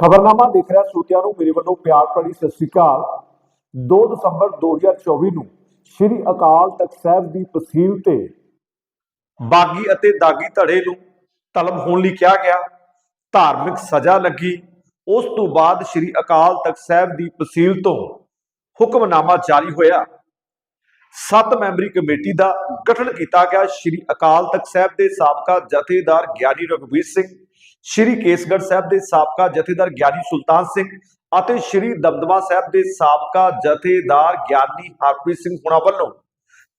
ਖਬਰਨਾਮਾ ਦੇਖ ਰਿਹਾ ਸਰੋਤਿਆਂ ਨੂੰ, ਮੇਰੇ ਵੱਲੋਂ ਪਿਆਰ ਭਰੀ ਸਤਿ ਸ੍ਰੀ ਅਕਾਲ। 2 ਦਸੰਬਰ 2024 ਨੂੰ ਸ੍ਰੀ ਅਕਾਲ ਤਖਤ ਸਾਹਿਬ ਦੀ ਤਹਿਸੀਲ ਤੇ ਬਾਗੀ ਅਤੇ ਦਾਗੀ ਧੜੇ ਨੂੰ ਤਲਬ ਹੋਣ ਲਈ ਕਿਹਾ ਗਿਆ। ਧਾਰਮਿਕ ਸਜ਼ਾ ਲੱਗੀ। ਉਸ ਤੋਂ ਬਾਅਦ ਸ੍ਰੀ ਅਕਾਲ ਤਖਤ ਸਾਹਿਬ ਦੀ ਤਹਿਸੀਲ ਤੋਂ ਹੁਕਮਨਾਮਾ ਜਾਰੀ ਹੋਇਆ। ਸੱਤ ਮੈਂਬਰੀ ਕਮੇਟੀ ਦਾ ਗਠਨ ਕੀਤਾ ਗਿਆ। ਸ੍ਰੀ ਅਕਾਲ ਤਖਤ ਸਾਹਿਬ ਦੇ ਸਾਬਕਾ ਜਥੇਦਾਰ ਗਿਆਨੀ ਰਘਬੀਰ ਸਿੰਘ ਸ੍ਰੀ ਕੇਸਗੜ੍ਹ ਸਾਹਿਬ ਦੇ ਸਾਬਕਾ ਜਥੇਦਾਰ ਗਿਆਨੀ ਸੁਲਤਾਨ ਸਿੰਘ ਅਤੇ ਸ੍ਰੀ ਦਮਦਮਾ ਸਾਹਿਬ ਦੇ ਸਾਬਕਾ ਜਥੇਦਾਰ ਗਿਆਨੀ ਹਰਪ੍ਰੀਤ ਸਿੰਘ ਹੁਣਾਂ ਵੱਲੋਂ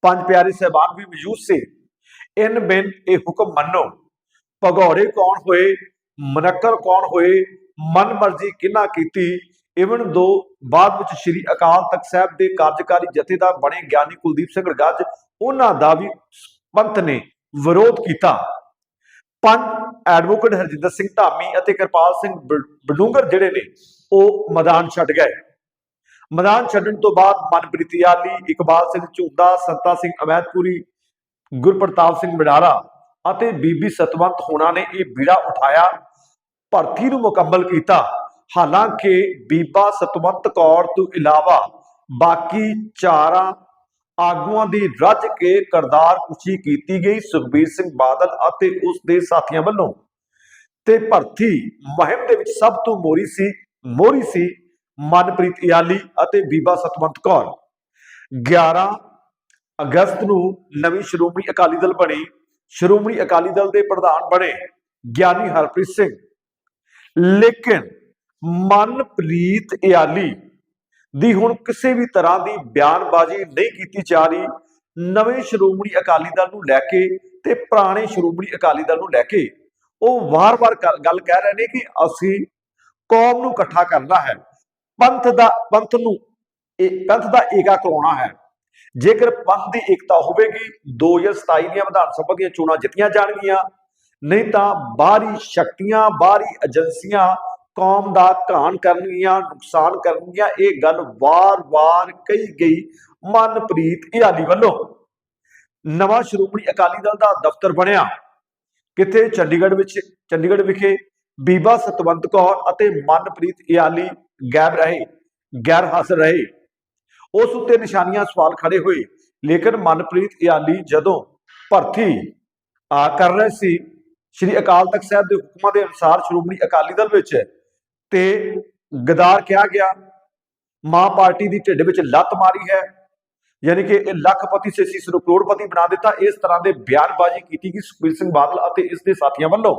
ਪੰਜ ਪਿਆਰੇ ਸਹਿਬਾਨ ਵੀ ਮੌਜੂਦ ਸੀ। ਇਨ ਬਿਨ ਇਹ ਹੁਕਮ ਮੰਨੋ। ਭਗੌੜੇ ਕੌਣ ਹੋਏ, ਮਨਕਰ ਕੌਣ ਹੋਏ, ਮਨ ਮਰਜ਼ੀ ਕਿਹਨਾਂ ਕੀਤੀ, ਇਵਨ ਦੋ ਬਾਅਦ ਵਿੱਚ ਸ੍ਰੀ ਅਕਾਲ ਤਖਤ ਸਾਹਿਬ ਦੇ ਕਾਰਜਕਾਰੀ ਜਥੇਦਾਰ ਬਣੇ ਗਿਆਨੀ ਕੁਲਦੀਪ ਸਿੰਘ ਗੱਜ ਉਹਨਾਂ ਦਾ ਵੀ ਪੰਥ ਨੇ ਵਿਰੋਧ ਕੀਤਾ। ਪੰਜ ਐਡਵੋਕੇਟ ਹਰਜਿੰਦਰ ਸਿੰਘ ਧਾਮੀ ਅਤੇ ਕਿਰਪਾਲ ਸਿੰਘ ਬਡੂੰਗਰ ਜਿਹੜੇ ਨੇ, ਉਹ ਮੈਦਾਨ ਛੱਡ ਗਏ। ਮੈਦਾਨ ਛੱਡਣ ਤੋਂ ਬਾਅਦ ਮਨਪ੍ਰੀਤ ਯਾਲੀ, ਇਕਬਾਲ ਸਿੰਘ ਝੁੰਦਾ, ਸੰਤਾ ਸਿੰਘ ਅਮੈਦਪੁਰੀ ਗੁਰਪ੍ਰਤਾਪ ਸਿੰਘ ਬਡਾਰਾ ਅਤੇ ਬੀਬੀ ਸਤਵੰਤ ਹੋਣਾ ਨੇ ਇਹ ਬੀੜਾ ਉਠਾਇਆ, ਭਰਤੀ ਨੂੰ ਮੁਕੰਮਲ ਕੀਤਾ। ਹਾਲਾਂਕਿ ਬੀਬਾ ਸਤਵੰਤ ਕੌਰ ਤੋਂ ਇਲਾਵਾ ਬਾਕੀ ਚਾਰਾਂ ਆਗੂਆਂ ਦੀ ਰੱਜ ਕੇ ਕਰਦਾਰ ਕੁਸ਼ੀ ਕੀਤੀ ਗਈ ਸੁਖਬੀਰ ਸਿੰਘ ਬਾਦਲ ਅਤੇ ਉਸ ਦੇ ਸਾਥੀਆਂ ਵੱਲੋਂ। ਤੇ ਭਰਤੀ ਮੁਹਿੰਮ ਦੇ ਵਿੱਚ ਸਭ ਤੋਂ ਮੋਰੀ ਸੀ ਮੋਰੀ ਸੀ ਮਨਪ੍ਰੀਤ ਇਆਲੀ ਅਤੇ ਬੀਬਾ ਸਤਵੰਤ ਕੌਰ। 11 ਅਗਸਤ ਨੂੰ ਨਵੀਂ ਸ਼੍ਰੋਮਣੀ ਅਕਾਲੀ ਦਲ ਬਣੀ। ਸ਼੍ਰੋਮਣੀ ਅਕਾਲੀ ਦਲ ਦੇ ਪ੍ਰਧਾਨ ਬਣੇ ਗਿਆਨੀ ਹਰਪ੍ਰੀਤ ਸਿੰਘ। ਲੇਕਿਨ ਮਨਪ੍ਰੀਤ ਇਆਲੀ ਦੀ ਹੁਣ ਕਿਸੇ ਵੀ ਤਰ੍ਹਾਂ ਦੀ ਬਿਆਨਬਾਜ਼ੀ ਨਹੀਂ ਕੀਤੀ ਜਾ ਰਹੀ। ਨਵੇਂ ਸ਼੍ਰੋਮਣੀ ਅਕਾਲੀ ਦਲ ਨੂੰ ਲੈ ਕੇ ਤੇ ਪੁਰਾਣੇ ਸ਼੍ਰੋਮਣੀ ਅਕਾਲੀ ਦਲ ਨੂੰ ਲੈ ਕੇ ਉਹ ਵਾਰ-ਵਾਰ ਗੱਲ ਕਹਿ ਰਹੇ ਨੇ ਕਿ ਅਸੀਂ ਕੌਮ ਨੂੰ ਇਕੱਠਾ ਕਰਨਾ ਹੈ। ਪੰਥ ਦਾ, ਪੰਥ ਨੂੰ ਇਹ ਪੰਥ ਦਾ ਏਕਾ ਕਰਾਉਣਾ ਹੈ। ਜੇਕਰ ਪੰਥ ਦੀ ਏਕਤਾ ਹੋਵੇਗੀ 2027 ਦੀਆਂ ਵਿਧਾਨ ਸਭਾ ਦੀਆਂ ਚੋਣਾਂ ਜਿੱਤੀਆਂ ਜਾਣਗੀਆਂ, ਨਹੀਂ ਤਾਂ ਬਾਹਰੀ ਸ਼ਕਤੀਆਂ, ਬਾਹਰੀ ਏਜੰਸੀਆਂ ਕੌਮ ਦਾ ਘਾਣ ਕਰਨਗੀਆਂ, ਨੁਕਸਾਨ ਕਰਨਗੀਆਂ, ਇਹ ਗੱਲ ਵਾਰ-ਵਾਰ ਕਹੀ ਗਈ ਮਨਪ੍ਰੀਤ ਇਆਲੀ ਵੱਲੋਂ। ਨਵਾਂ ਸ਼੍ਰੋਮਣੀ ਅਕਾਲੀ ਦਲ ਦਾ ਦਫ਼ਤਰ ਬਣਿਆ। ਕਿਤੇ ਚੰਡੀਗੜ੍ਹ ਵਿੱਚ, ਚੰਡੀਗੜ੍ਹ ਵਿਖੇ ਬੀਬਾ ਸਤਵੰਤ ਕੌਰ ਅਤੇ ਮਨਪ੍ਰੀਤ ਇਆਲੀ ਗੈਰ ਰਹੇ, ਗੈਰ ਹਾਜ਼ਰ ਰਹੇ। ਉਸ ਉੱਤੇ ਨਿਸ਼ਾਨੀਆਂ ਸਵਾਲ ਖੜੇ ਹੋਏ, ਲੇਕਿਨ ਮਨਪ੍ਰੀਤ ਇਆਲੀ ਜਦੋਂ ਭਰਤੀ ਆ ਕਰ ਰਹੇ ਸੀ, ਸ੍ਰੀ ਅਕਾਲ ਤਖਤ ਸਾਹਿਬ ਦੇ ਹੁਕਮਾਂ ਦੇ ਅਨੁਸਾਰ ਸ਼੍ਰੋਮਣੀ ਅਕਾਲੀ ਦਲ ਵਿੱਚ ਤੇ ਗਦਾਰ ਕਿਹਾ ਗਿਆ, ਮਾਂ ਪਾਰਟੀ ਦੀ ਢਿੱਡ ਵਿੱਚ ਲੱਤ ਮਾਰੀ ਹੈ। ਯਾਨੀ ਕਿ ਇਹ ਲੱਖਪਤੀ ਸੇ ਸੀ ਨੂੰ ਕਰੋੜਪਤੀ ਬਣਾ ਦਿੱਤਾ। ਇਸ ਤਰ੍ਹਾਂ ਦੇ ਬਿਆਨਬਾਜ਼ੀ ਕੀਤੀ ਗਈ ਸੁਖਬੀਰ ਸਿੰਘ ਬਾਦਲ ਅਤੇ ਇਸ ਦੇ ਸਾਥੀਆਂ ਵੱਲੋਂ।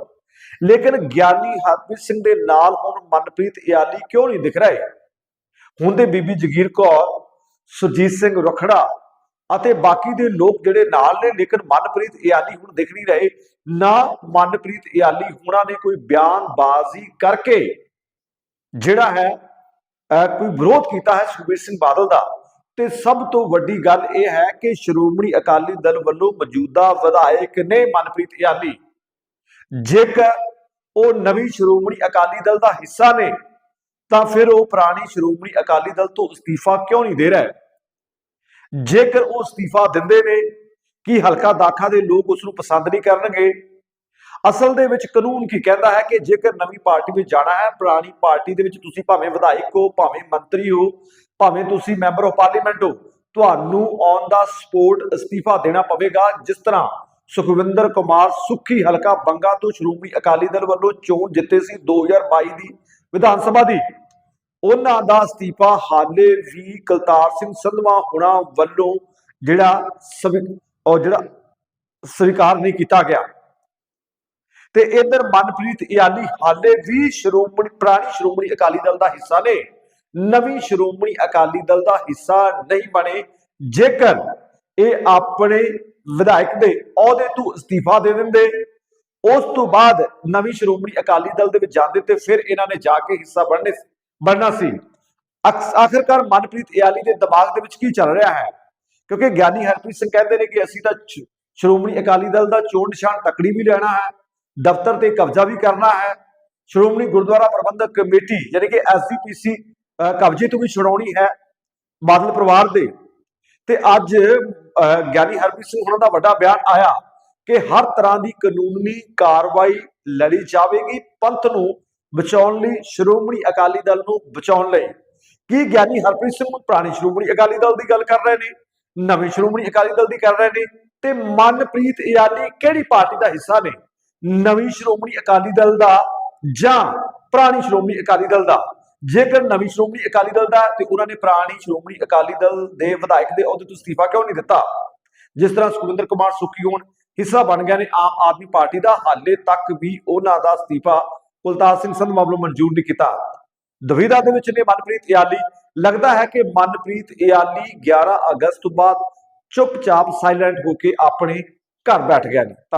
ਲੇਕਿਨ ਗਿਆਨੀ ਹਰਪ੍ਰੀਤ ਸਿੰਘ ਦੇ ਨਾਲ ਹੁਣ ਮਨਪ੍ਰੀਤ ਇਆਲੀ ਕਿਉਂ ਨਹੀਂ ਦਿਖ ਰਹੇ? ਹੁਣ ਦੇ ਬੀਬੀ ਜਗੀਰ ਕੌਰ, ਸੁਰਜੀਤ ਸਿੰਘ ਰਖੜਾ ਅਤੇ ਬਾਕੀ ਦੇ ਲੋਕ ਜਿਹੜੇ ਨਾਲ ਨੇ, ਲੇਕਿਨ ਮਨਪ੍ਰੀਤ ਇਆਲੀ ਹੁਣ ਦਿਖ ਨਹੀਂ ਰਹੇ। ਨਾ ਮਨਪ੍ਰੀਤ ਇਆਲੀ ਹੁਣਾਂ ਨੇ ਕੋਈ ਬਿਆਨਬਾਜ਼ੀ ਕਰਕੇ ਜਿਹੜਾ ਹੈ, ਅਹ ਕੋਈ ਵਿਰੋਧ ਕੀਤਾ ਹੈ ਸੁਖਬੀਰ ਸਿੰਘ ਬਾਦਲ ਦਾ। ਤੇ ਸਭ ਤੋਂ ਵੱਡੀ ਗੱਲ ਇਹ ਹੈ ਕਿ ਸ਼੍ਰੋਮਣੀ ਅਕਾਲੀ ਦਲ ਵੱਲੋਂ ਮੌਜੂਦਾ ਵਿਧਾਇਕ ਨੇ ਮਨਪ੍ਰੀਤ ਇਆਲੀ ਜੇਕਰ ਉਹ ਨਵੀਂ ਸ਼੍ਰੋਮਣੀ ਅਕਾਲੀ ਦਲ ਦਾ ਹਿੱਸਾ ਨੇ, ਤਾਂ ਫਿਰ ਉਹ ਪੁਰਾਣੀ ਸ਼੍ਰੋਮਣੀ ਅਕਾਲੀ ਦਲ ਤੋਂ ਅਸਤੀਫਾ ਕਿਉਂ ਨਹੀਂ ਦੇ ਰਿਹਾ? ਜੇਕਰ ਉਹ ਅਸਤੀਫਾ ਦਿੰਦੇ ਨੇ, ਕਿ ਹਲਕਾ ਦਾਖਾ ਦੇ ਲੋਕ ਉਸ ਨੂੰ ਪਸੰਦ ਨਹੀਂ ਕਰਨਗੇ? ਅਸਲ ਦੇ ਵਿੱਚ ਕਾਨੂੰਨ ਕੀ ਕਹਿੰਦਾ ਹੈ ਕਿ ਜੇਕਰ ਨਵੀਂ ਪਾਰਟੀ ਵਿੱਚ ਜਾਣਾ ਹੈ, ਪੁਰਾਣੀ ਪਾਰਟੀ ਦੇ ਵਿੱਚ ਤੁਸੀਂ ਭਾਵੇਂ ਵਿਧਾਇਕ ਹੋ, ਭਾਵੇਂ ਮੰਤਰੀ ਹੋ, ਭਾਵੇਂ ਤੁਸੀਂ ਮੈਂਬਰ ਆਫ ਪਾਰਲੀਮੈਂਟ ਹੋ, ਤੁਹਾਨੂੰ ਔਨ ਦਾ ਸਪੋਰਟ ਅਸਤੀਫਾ ਦੇਣਾ ਪਵੇਗਾ। ਜਿਸ ਤਰ੍ਹਾਂ ਸੁਖਵਿੰਦਰ ਕੁਮਾਰ ਸੁੱਖੀ ਹਲਕਾ ਬੰਗਾ ਤੋਂ ਸ਼੍ਰੋਮਣੀ ਅਕਾਲੀ ਦਲ ਵੱਲੋਂ ਚੋਣ ਜਿੱਤੇ ਸੀ 2022 ਦੀ ਵਿਧਾਨ ਸਭਾ ਦੀ। ਉਹਨਾਂ ਦਾ ਅਸਤੀਫਾ ਹਾਲੇ ਵੀ ਕਲਤਾਰ ਸਿੰਘ ਸੰਧਵਾ ਹੁਣਾ ਵੱਲੋਂ ਜਿਹੜਾ ਸਵੀ ਉਹ ਜਿਹੜਾ ਸਵੀਕਾਰ ਨਹੀਂ ਕੀਤਾ ਗਿਆ। ਤੇ ਇਧਰ ਮਨਪ੍ਰੀਤ ਇਆਲੀ ਹਾਲੇ ਵੀ ਸ਼੍ਰੋਮਣੀ, ਪੁਰਾਣੀ ਸ਼੍ਰੋਮਣੀ ਅਕਾਲੀ ਦਲ ਦਾ ਹਿੱਸਾ ਨੇ। ਨਵੀਂ ਸ਼੍ਰੋਮਣੀ ਅਕਾਲੀ ਦਲ ਦਾ ਹਿੱਸਾ ਨਹੀਂ ਬਣੇ। ਜੇਕਰ ਇਹ ਆਪਣੇ ਵਿਧਾਇਕ ਦੇ ਅਹੁਦੇ ਤੋਂ ਅਸਤੀਫਾ ਦੇ ਦਿੰਦੇ, ਉਸ ਤੋਂ ਬਾਅਦ ਨਵੀਂ ਸ਼੍ਰੋਮਣੀ ਅਕਾਲੀ ਦਲ ਦੇ ਵਿੱਚ ਜਾਂਦੇ ਤੇ ਫਿਰ ਇਹਨਾਂ ਨੇ ਜਾ ਕੇ ਹਿੱਸਾ ਬਣਨੇ ਬਣਨਾ ਸੀ। ਅਕਸ- ਆਖਿਰਕਾਰ ਮਨਪ੍ਰੀਤ ਇਆਲੀ ਦੇ ਦਿਮਾਗ ਦੇ ਵਿੱਚ ਕੀ ਚੱਲ ਰਿਹਾ ਹੈ? ਕਿਉਂਕਿ ਗਿਆਨੀ ਹਰਪ੍ਰੀਤ ਸਿੰਘ ਕਹਿੰਦੇ ਨੇ ਕਿ ਅਸੀਂ ਤਾਂ ਸ਼੍ਰੋਮਣੀ ਅਕਾਲੀ ਦਲ ਦਾ ਚੋਣ ਨਿਸ਼ਾਨ ਤਕੜੀ ਵੀ ਲੈਣਾ ਹੈ। ਦਫ਼ਤਰ ਤੇ ਕਬਜ਼ਾ ਵੀ ਕਰਨਾ ਹੈ। ਸ਼੍ਰੋਮਣੀ ਗੁਰਦੁਆਰਾ ਪ੍ਰਬੰਧਕ ਕਮੇਟੀ ਯਾਨੀ ਕਿ ਐਸਜੀਪੀਸੀ ਕਬਜ਼ੇ ਤੋਂ ਵੀ ਛੁਡਾਉਣੀ ਹੈ ਬਾਦਲ ਪਰਿਵਾਰ ਦੇ। ਤੇ ਅੱਜ ਗਿਆਨੀ ਹਰਪ੍ਰੀਤ ਸਿੰਘ ਹੁਣਾਂ ਦਾ ਵੱਡਾ ਬਿਆਨ ਆਇਆ ਕਿ ਹਰ ਤਰ੍ਹਾਂ ਦੀ ਕਾਨੂੰਨੀ ਕਾਰਵਾਈ ਲੜੀ ਜਾਵੇਗੀ ਪੰਥ ਨੂੰ ਬਚਾਉਣ ਲਈ, ਸ਼੍ਰੋਮਣੀ ਅਕਾਲੀ ਦਲ ਨੂੰ ਬਚਾਉਣ ਲਈ। ਕੀ ਗਿਆਨੀ ਹਰਪ੍ਰੀਤ ਸਿੰਘ ਪੁਰਾਣੀ ਸ਼੍ਰੋਮਣੀ ਅਕਾਲੀ ਦਲ ਦੀ ਗੱਲ ਕਰ ਰਹੇ ਨੇ? ਨਵੇਂ ਸ਼੍ਰੋਮਣੀ ਅਕਾਲੀ ਦਲ ਦੀ ਕਰ ਰਹੇ ਨੇ? ਤੇ ਮਨਪ੍ਰੀਤ ਇਆਲੀ ਕਿਹੜੀ ਪਾਰਟੀ ਦਾ ਹਿੱਸਾ ਨੇ? ਨਵੀਂ ਸ਼੍ਰੋਮਣੀ ਅਕਾਲੀ ਦਲ ਦਾ ਜਾਂ ਪੁਰਾਣੀ ਸ਼੍ਰੋਮਣੀ ਅਕਾਲੀ ਦਲ ਦਾ? ਜੇਕਰ ਨਵੀਂ ਸ਼੍ਰੋਮਣੀ ਅਕਾਲੀ ਦਲ ਦਾ ਤੇ ਉਹਨਾਂ ਨੇ ਪੁਰਾਣੀ ਸ਼੍ਰੋਮਣੀ ਅਕਾਲੀ ਦਲ ਦੇ ਵਿਧਾਇਕ ਦੇ ਅਹੁਦੇ ਤੋਂ ਅਸਤੀਫਾ ਕਿਉਂ ਨਹੀਂ ਦਿੱਤਾ? ਜਿਸ ਤਰ੍ਹਾਂ ਸੁਖਵਿੰਦਰ ਕੁਮਾਰ ਸੁੱਖੀ ਹੁਣ, ਹਿੱਸਾ ਬਣ ਗਏ ਨੇ ਆਮ ਆਦਮੀ ਪਾਰਟੀ ਦਾ, ਹਾਲੇ ਤੱਕ ਵੀ ਉਹਨਾਂ ਦਾ ਅਸਤੀਫਾ ਕੁਲਤਾਰ ਸਿੰਘ ਸੰਧਵਾ ਵੱਲੋਂ ਮਨਜ਼ੂਰ ਨਹੀਂ ਕੀਤਾ। ਦੁਵਿਧਾ ਦੇ ਵਿੱਚ ਨੇ ਮਨਪ੍ਰੀਤ ਇਆਲੀ। ਲੱਗਦਾ ਹੈ ਕਿ ਮਨਪ੍ਰੀਤ ਇਆਲੀ 11 ਅਗਸਤ ਤੋਂ ਬਾਅਦ ਚੁੱਪਚਾਪ ਸਾਇਲੈਂਟ ਹੋ ਕੇ ਆਪਣੇ ਘਰ ਬੈਠ ਗਿਆ ਨੇ।